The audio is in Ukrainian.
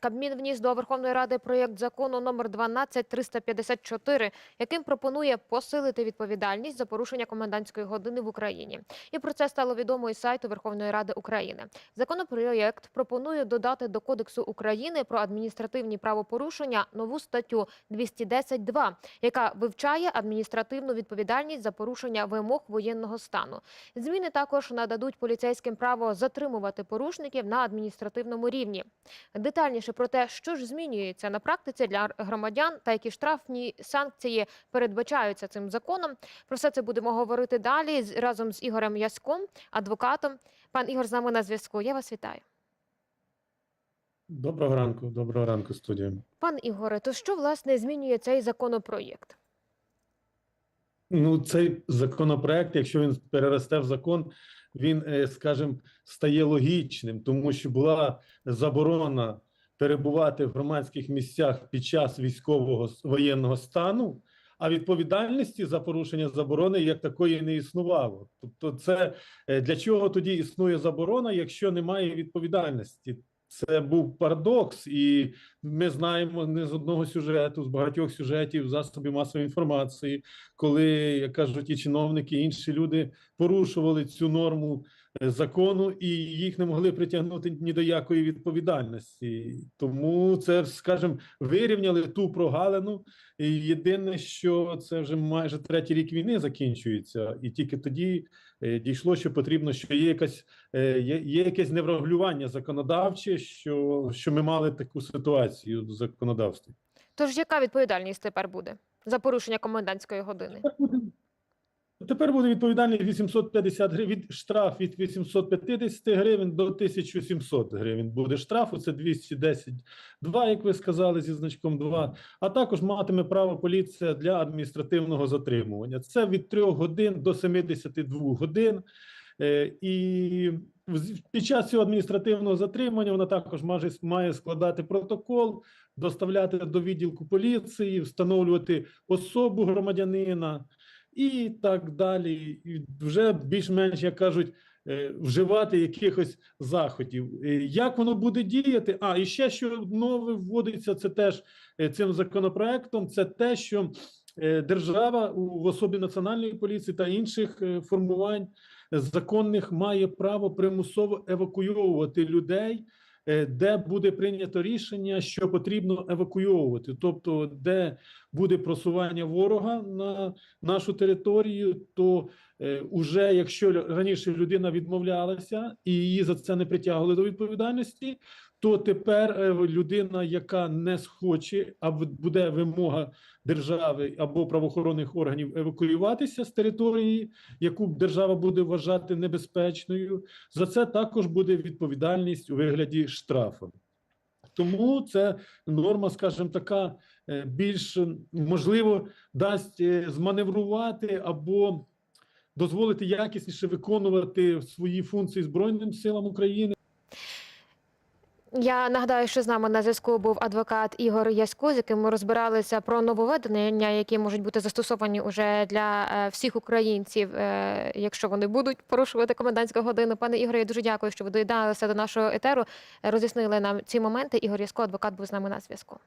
Кабмін вніс до Верховної Ради проєкт закону номер 12354, яким пропонує посилити відповідальність за порушення комендантської години в Україні. І про це стало відомо із сайту Верховної Ради України. Законопроєкт пропонує додати до Кодексу України про адміністративні правопорушення нову статтю 210.2, яка вивчає адміністративну відповідальність за порушення вимог воєнного стану. Зміни також нададуть поліцейським право затримувати порушників на адміністративному рівні. Детальніше про те, що ж змінюється на практиці для громадян та які штрафні санкції передбачаються цим законом. Про все це будемо говорити далі разом з Ігорем Яськом, адвокатом. Пан Ігор з нами на зв'язку. Я вас вітаю. Доброго ранку, доброго ранку, студія. Пан Ігоре, то що власне змінює цей законопроєкт? Ну, цей законопроект, якщо він переросте в закон, він, е, скажімо, стає логічним, тому що була заборона перебувати в громадських місцях під час військового воєнного стану, а відповідальності за порушення заборони як такої не існувало. Тобто, це е, для чого тоді існує заборона, якщо немає відповідальності? Це був парадокс, і ми знаємо не з одного сюжету, з багатьох сюжетів засобів масової інформації, коли як кажуть, і чиновники, і інші люди порушували цю норму закону, і їх не могли притягнути ні до якої відповідальності. Тому це, скажімо, вирівняли ту прогалину. І єдине, що це вже майже третій рік війни закінчується, і тільки тоді е, дійшло, що потрібно, що є якась е, є, є якесь неврегулювання законодавче, що, що ми мали таку ситуацію в законодавстві. Тож яка відповідальність тепер буде за порушення комендантської години? Тепер буде- відповідальність 850 гривень, від штраф від 850 гривень до 1700 гривень буде штрафу, це 210 2, як ви сказали, зі значком 2, а також матиме право поліція для адміністративного затримування. Це від 3 годин до 72 годин. Е, І під час цього адміністративного затримання вона також має складати протокол, доставляти до відділку поліції, встановлювати особу громадянина і так далі. І вже більш-менш, як кажуть, е, вживати якихось заходів. Е, Як воно буде діяти? А і ще що нове вводиться, це теж е, цим законопроектом. Це те, що держава в особі національної поліції та інших формувань законних має право примусово евакуйовувати людей. Е, Де буде прийнято рішення, що потрібно евакуйовувати, тобто де буде просування ворога на нашу територію, то е, уже якщо раніше людина відмовлялася і її за це не притягували до відповідальності, то тепер е, людина, яка не схоче, а буде вимога держави або правоохоронних органів евакуюватися з території, яку держава буде вважати небезпечною, за це також буде відповідальність у вигляді штрафу. Тому це норма, скажімо, така е, більш е, можливо дасть е, зманеврувати або дозволити якісніше виконувати свої функції Збройним силам України. Я нагадаю, що з нами на зв'язку був адвокат Ігор Ясько, з яким ми розбиралися про нововведення, які можуть бути застосовані уже для е, всіх українців, е, якщо вони будуть порушувати комендантську годину. Пане Ігоре, я дуже дякую, що ви доєдналися до нашого етеру. Роз'яснили нам ці моменти. Ігор Ясько, адвокат, був з нами на зв'язку.